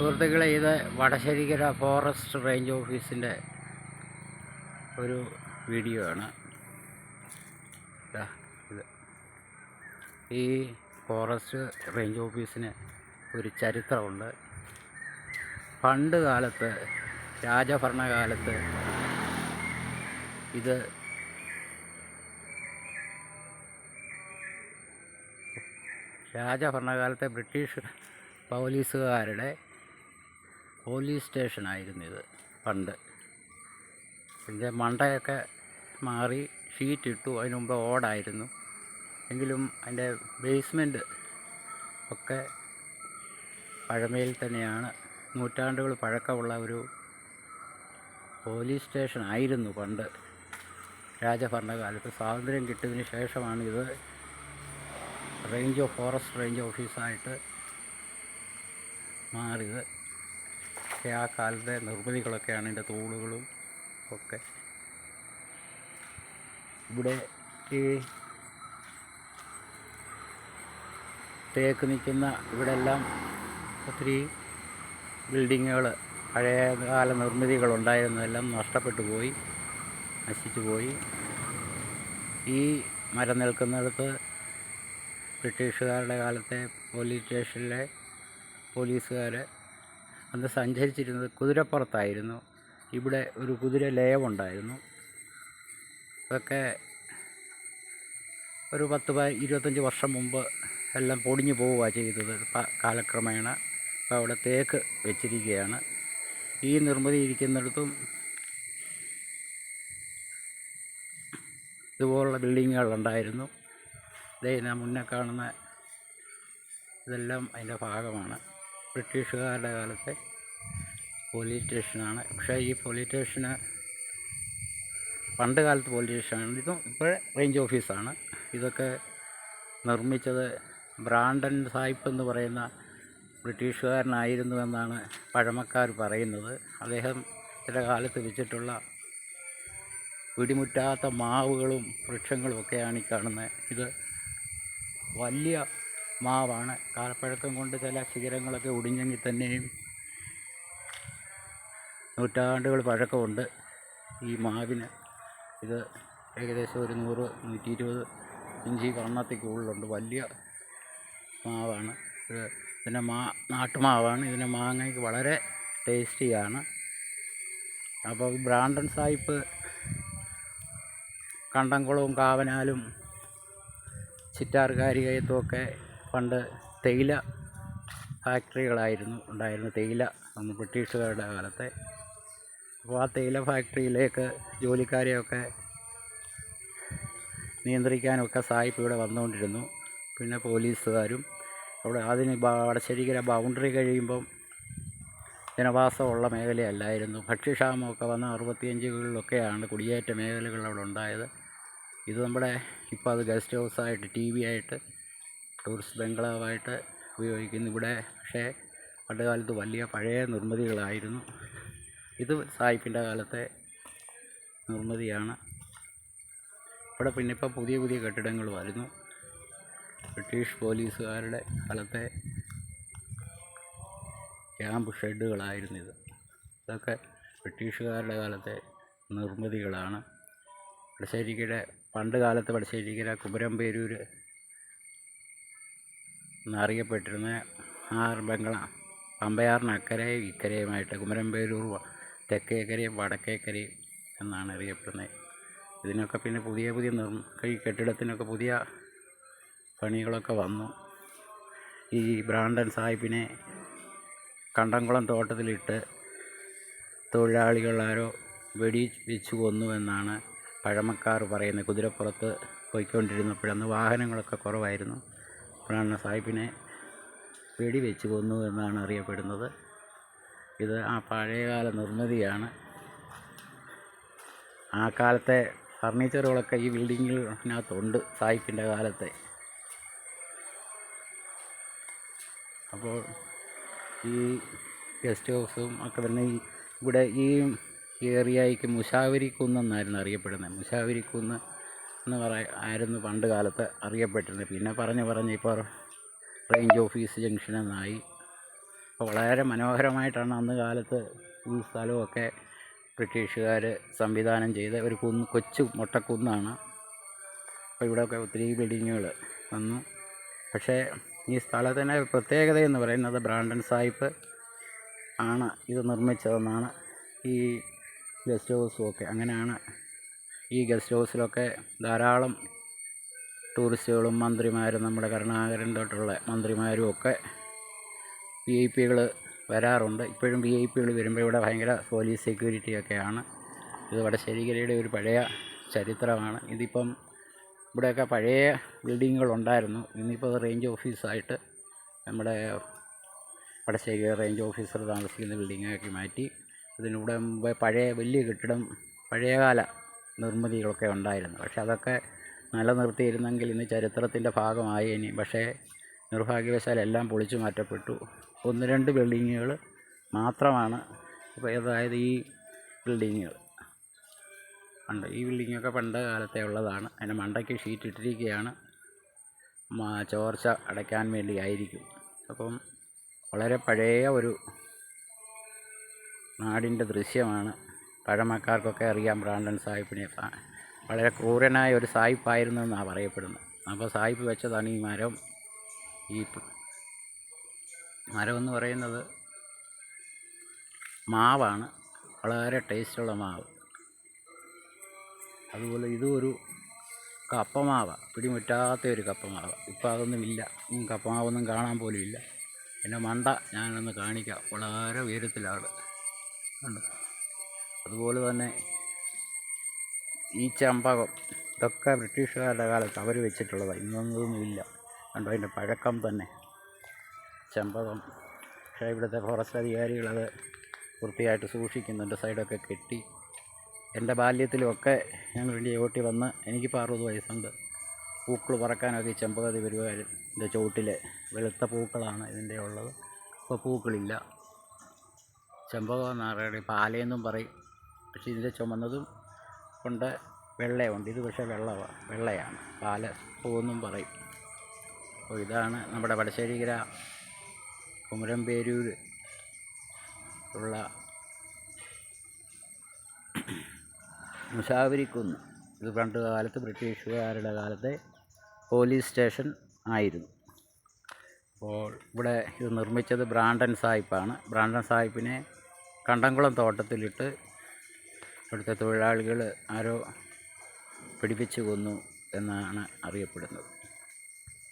സുഹൃത്തുക്കളെ ഇത് Vadasserikkara forest range ഓഫീസിന്റെ ഒരു വീഡിയോ ആണ്. ഇത്. ഈ ഫോറസ്റ്റ് റേഞ്ച് ഓഫീസിന് ഒരു ചരിത്രമുണ്ട്. പണ്ട് കാലത്ത് രാജഭരണകാലത്ത് ഇത് രാജഭരണകാലത്തെ ബ്രിട്ടീഷ് പോലീസുകാരുടെ പോലീസ് സ്റ്റേഷനായിരുന്നു ഇത് പണ്ട്. ഇതിന്റെ മണ്ടയൊക്കെ മാറി ഷീറ്റ് ഇട്ടു. അതിന് മുമ്പ് ഓടായിരുന്നു. എങ്കിലും അതിന്റെ ബേസ്മെന്റ് ഒക്കെ പഴമയിൽ തന്നെയാണ്. നൂറ്റാണ്ടുകൾ പഴക്കമുള്ള ഒരു പോലീസ് സ്റ്റേഷൻ ആയിരുന്നു പണ്ട്. രാജഭരണകാലത്ത് സ്വാതന്ത്ര്യം കിട്ടിയതിന് ശേഷമാണ് ഇത് റേഞ്ച് ഓഫ് ഫോറസ്റ്റ് റേഞ്ച് ഓഫീസായിട്ട് മാറിയത്. പക്ഷേ ആ കാലത്തെ നിർമ്മിതികളൊക്കെയാണ് എന്റെ തൂണുകളും ഒക്കെ. ഇവിടെ ഈ തേക്ക് നിൽക്കുന്ന ഇവിടെ എല്ലാം ഒത്തിരി ബിൽഡിങ്ങുകൾ പഴയ കാല നിർമ്മിതികളുണ്ടായിരുന്നതെല്ലാം നഷ്ടപ്പെട്ടു പോയി നശിച്ചു പോയി. ഈ മരം നിൽക്കുന്നിടത്ത് ബ്രിട്ടീഷുകാരുടെ കാലത്തെ പോലീസ് സ്റ്റേഷനിലെ പോലീസുകാർ അന്ന് സഞ്ചരിച്ചിരുന്നത് കുതിരപ്പുറത്തായിരുന്നു. ഇവിടെ ഒരു കുതിര ലയമുണ്ടായിരുന്നു അതൊക്കെ ഒരു പത്ത് ഇരുപത്തഞ്ച് വർഷം മുമ്പ് എല്ലാം പൊടിഞ്ഞു പോവുകയാണ് ചെയ്തത്. കാലക്രമേണ ഇപ്പോൾ അവിടെ തേക്ക് വെച്ചിരിക്കുകയാണ്. ഈ നിർമ്മിതി ഇരിക്കുന്നിടത്തും ഇതുപോലുള്ള ബിൽഡിങ്ങുകളുണ്ടായിരുന്നു. ഇതേ ഞാൻ മുന്നേ കാണുന്ന ഇതെല്ലാം അതിന്റെ ഭാഗമാണ്. ബ്രിട്ടീഷുകാരുടെ കാലത്തെ പോലീസ് സ്റ്റേഷനാണ്. പക്ഷേ ഈ പോലീസ് സ്റ്റേഷന് പണ്ട് കാലത്ത് പോലീസ് സ്റ്റേഷനാണ്. ഇതും ഇപ്പോഴേ റേഞ്ച് ഓഫീസാണ്. ഇതൊക്കെ നിർമ്മിച്ചത് ബ്രാണ്ടൻ സാഹിബ് എന്ന് പറയുന്ന ബ്രിട്ടീഷുകാരനായിരുന്നു എന്നാണ് പഴമക്കാർ പറയുന്നത്. അദ്ദേഹം ചില കാലത്ത് വെച്ചിട്ടുള്ള പിടിമുറ്റാത്ത മാവുകളും വൃക്ഷങ്ങളും ഒക്കെയാണ് ഈ കാണുന്നത്. ഇത് വലിയ മാവാണ്. കാലപ്പഴക്കം കൊണ്ട് ചില ശിഖരങ്ങളൊക്കെ ഒടിഞ്ഞെങ്കിൽ തന്നെയും നൂറ്റാണ്ടുകൾ പഴക്കമുണ്ട് ഈ മാവിന്. ഇത് ഏകദേശം ഒരു നൂറ് നൂറ്റി ഇരുപത് ഇഞ്ചി വണ്ണത്തിക്കുള്ളിലുണ്ട് വലിയ മാവാണ്. ഇത് ഇതിന്റെ മാ നാട്ടുമാവാണ്. ഇതിന്റെ മാങ്ങയ്ക്ക് വളരെ ടേസ്റ്റിയാണ്. അപ്പോൾ ബ്രാൻഡൻ സായിപ്പ് കണ്ടംകുളവും കാവനാലും ചിറ്റാർ ഒക്കെ പണ്ട് തേയില ഫാക്ടറികളായിരുന്നു ഉണ്ടായിരുന്നു തേയില അന്ന് ബ്രിട്ടീഷുകാരുടെ കാലത്തെ. അപ്പോൾ ആ തേയില ഫാക്ടറിയിലേക്ക് ജോലിക്കാരെയൊക്കെ നിയന്ത്രിക്കാനൊക്കെ സായിപ്പ് ഇവിടെ വന്നുകൊണ്ടിരുന്നു. പിന്നെ പോലീസുകാരും അവിടെ അതിന് വടശ്ശേരിക്കര ബൗണ്ടറി കഴിയുമ്പം ജനവാസമുള്ള മേഖലയല്ലായിരുന്നു. ഭക്ഷ്യക്ഷാമമൊക്കെ വന്ന അറുപത്തിയഞ്ചുകളിലൊക്കെയാണ് കുടിയേറ്റ മേഖലകൾ അവിടെ ഉണ്ടായത്. ഇത് നമ്മുടെ ഇപ്പോൾ അത് ഗസ്റ്റ് ഹൗസായിട്ട് ടി വി ആയിട്ട് ടൂറിസ്റ്റ് ബംഗ്ലാവായിട്ട് ഉപയോഗിക്കുന്നു ഇവിടെ. പക്ഷേ പണ്ട് കാലത്ത് വലിയ പഴയ നിർമ്മിതികളായിരുന്നു. ഇത് സായിപ്പിന്റെ കാലത്തെ നിർമ്മിതിയാണ്. ഇവിടെ പിന്നെ ഇപ്പോൾ പുതിയ പുതിയ കെട്ടിടങ്ങൾ വരുന്നു. ബ്രിട്ടീഷ് പോലീസുകാരുടെ കാലത്തെ ക്യാമ്പ് ഷെഡുകളായിരുന്നു ഇത്. ഇതൊക്കെ ബ്രിട്ടീഷുകാരുടെ കാലത്തെ നിർമ്മിതികളാണ്. വടശ്ശേരിക്കര പണ്ട് കാലത്ത് വടശ്ശേരിക്കര കുമരംപേരൂർ എന്നറിയപ്പെട്ടിരുന്ന ആർ ബംഗള പമ്പയാറിന് അക്കരയും ഇക്കരയുമായിട്ട് കുമരംപേരൂർ വ- തെക്കേക്കരയും വടക്കേക്കരയും എന്നാണ് അറിയപ്പെടുന്നത്. ഇതിനൊക്കെ പിന്നെ പുതിയ പുതിയ നിർ ഈ കെട്ടിടത്തിനൊക്കെ പുതിയ പണികളൊക്കെ വന്നു. ഈ ബ്രാണ്ടൻ സാഹിബിനെ കണ്ടംകുളം തോട്ടത്തിലിട്ട് തൊഴിലാളികളാരോ വെടി വെച്ചു കൊന്നു എന്നാണ് പഴമക്കാർ പറയുന്നത്. കുതിരപ്പുറത്ത് പോയിക്കൊണ്ടിരുന്നപ്പോഴന്ന് വാഹനങ്ങളൊക്കെ കുറവായിരുന്നു. അപ്പോഴാണ് സാഹിബിനെ വെടി വെച്ച് കൊന്നു എന്നാണ് അറിയപ്പെടുന്നത്. ഇത് ആ പഴയകാല നിർമ്മിതിയാണ്. ആ കാലത്തെ ഫർണിച്ചറുകളൊക്കെ ഈ ബിൽഡിങ്ങിനകത്തുണ്ട് സായിപ്പിന്റെ കാലത്തെ. അപ്പോൾ ഈ ഗസ്റ്റ് ഹൗസും ഒക്കെ തന്നെ ഇവിടെ ഈ ഏറിയയ്ക്ക് മുഷാവരി കുന്നെന്നായിരുന്നു അറിയപ്പെടുന്നത്. മുഷാവരി കുന്ന് എന്ന് പറയ ആയിരുന്നു പണ്ട് കാലത്ത് അറിയപ്പെട്ടിരുന്നത്. പിന്നെ പറഞ്ഞ് പറഞ്ഞ് ഇപ്പോൾ റേഞ്ച് ഓഫീസ് ജംഗ്ഷൻ എന്നായി. അപ്പോൾ വളരെ മനോഹരമായിട്ടാണ് അന്ന് കാലത്ത് ഈ സ്ഥലമൊക്കെ ബ്രിട്ടീഷുകാർ സംവിധാനം ചെയ്ത ഒരു കുന്ന് കൊച്ചു മൊട്ടക്കുന്നാണ്. അപ്പോൾ ഇവിടെയൊക്കെ ഒത്തിരി ബിൽഡിങ്ങുകൾ വന്നു. പക്ഷേ ഈ സ്ഥലത്തിന്റെ പ്രത്യേകത എന്ന് പറയുന്നത് ബ്രാൻഡൻ സാഹിബ് ആണ് ഇത് നിർമ്മിച്ചതെന്നാണ് ഈ ഗസ്റ്റ് ഹൗസും ഒക്കെ. അങ്ങനെയാണ് ഈ ഗസ്റ്റ് ഹൗസിലൊക്കെ ധാരാളം ടൂറിസ്റ്റുകളും മന്ത്രിമാരും നമ്മുടെ കരുണാകരൻ തൊട്ടുള്ള മന്ത്രിമാരും ഒക്കെ വി ഐ പികൾ വരാറുണ്ട്. ഇപ്പോഴും വി ഐ പികൾ വരുമ്പോൾ ഇവിടെ ഭയങ്കര പോലീസ് സെക്യൂരിറ്റി ഒക്കെയാണ്. ഇത് വടശ്ശേരിക്കരയുടെ ഒരു പഴയ ചരിത്രമാണ്. ഇതിപ്പം ഇവിടെയൊക്കെ പഴയ ബിൽഡിങ്ങുകൾ ഉണ്ടായിരുന്നു. ഇന്നിപ്പോൾ റേഞ്ച് ഓഫീസായിട്ട് നമ്മുടെ വടശ്ശേരി റേഞ്ച് ഓഫീസർ താമസിക്കുന്ന ബിൽഡിങ്ങാക്കി മാറ്റി. അതിലൂടെ മുമ്പേ പഴയ വലിയ കെട്ടിടം പഴയകാല നിർമ്മിതികളൊക്കെ ഉണ്ടായിരുന്നു. പക്ഷെ അതൊക്കെ നിലനിർത്തിയിരുന്നെങ്കിൽ ഇന്ന് ചരിത്രത്തിന്റെ ഭാഗമായി ഇനി. പക്ഷേ നിർഭാഗ്യവശാൽ എല്ലാം പൊളിച്ചു മാറ്റപ്പെട്ടു. ഒന്ന് രണ്ട് ബിൽഡിങ്ങുകൾ മാത്രമാണ് ഇപ്പോൾ അതായത് ഈ ബിൽഡിങ്ങുകൾ. ഉണ്ട് ഈ ബിൽഡിങ്ങൊക്കെ പണ്ട് കാലത്തെ ഉള്ളതാണ്. അതിന്റെ മണ്ടയ്ക്ക് ഷീറ്റ് ഇട്ടിരിക്കുകയാണ്. ചോർച്ച അടയ്ക്കാൻ വേണ്ടി ആയിരിക്കും. അപ്പം വളരെ പഴയ ഒരു നാടിന്റെ ദൃശ്യമാണ്. പഴമക്കാർക്കൊക്കെ അറിയാം ബ്രാൻഡൻ സാഹിബിനെ വളരെ ക്രൂരനായ ഒരു സായിപ്പായിരുന്നു എന്നാണ് പറയപ്പെടുന്നത്. അപ്പോൾ സായിപ്പ് വെച്ചതാണ് ഈ മരം. ഈ മരം എന്ന് പറയുന്നത് മാവാണ്. വളരെ ടേസ്റ്റുള്ള മാവ്. അതുപോലെ ഇതും ഒരു കപ്പമാവ. പിടിമുറ്റാത്ത ഒരു കപ്പമാവ ഇപ്പോൾ അതൊന്നുമില്ല കപ്പമാവൊന്നും കാണാൻ പോലും ഇല്ല. പിന്നെ മണ്ട ഞാനൊന്ന് കാണിക്കാം. വളരെ ഉയരത്തിലാണ്. ഉണ്ട് അതുപോലെ തന്നെ ഈ ചമ്പകം ഇതൊക്കെ ബ്രിട്ടീഷുകാരുടെ കാലത്ത് അവർ വെച്ചിട്ടുള്ളതാണ് ഇന്നൊന്നുമില്ല കണ്ടോ? അതിന്റെ പഴക്കം തന്നെ. ചമ്പകം. പക്ഷേ ഇവിടുത്തെ ഫോറസ്റ്റ് അധികാരികളത് വൃത്തിയായിട്ട് സൂക്ഷിക്കുന്നുണ്ട്. സൈഡൊക്കെ കെട്ടി. എന്റെ ബാല്യത്തിലുമൊക്കെ ഞങ്ങൾ വേണ്ടി ഓട്ടി വന്ന് എനിക്കിപ്പോൾ അറുപത് വയസ്സുണ്ട്. പൂക്കൾ പറക്കാനൊക്കെ ഈ ചെമ്പകതി വരുവാരും ഇതിന്റെ ചുവട്ടിലെ വെളുത്ത പൂക്കളാണ് ഇതിന്റെ ഉള്ളത് ഇപ്പോൾ പൂക്കളില്ല. ചെമ്പകം പറയുന്നത്. പാലയെന്നും പറയും. പക്ഷേ ഇതിന്റെ ചുമന്നതും ഉണ്ട് വെള്ളയുണ്ട്. ഇത് പക്ഷേ വെള്ളമാണ് വെള്ളയാണ്. പാല പൂവെന്നും പറയും. അപ്പോൾ ഇതാണ് നമ്മുടെ വടശ്ശേരിഗ്ര കുമരംപേരൂർ ഉള്ള മുഷാവരിക്കുന്ന് ഇത് പണ്ട് കാലത്ത് ബ്രിട്ടീഷുകാരുടെ കാലത്തെ പോലീസ് സ്റ്റേഷൻ ആയിരുന്നു. അപ്പോൾ ഇവിടെ ഇത് നിർമ്മിച്ചത് ബ്രാണ്ടൻ സാഹിബാണ്. ബ്രാണ്ടൻ സാഹിബിനെ കണ്ടംകുളം തോട്ടത്തിലിട്ട് ഇവിടുത്തെ തൊഴിലാളികൾ ആരോ പിടിപ്പിച്ചു കൊന്നു എന്നാണ് അറിയപ്പെടുന്നത്.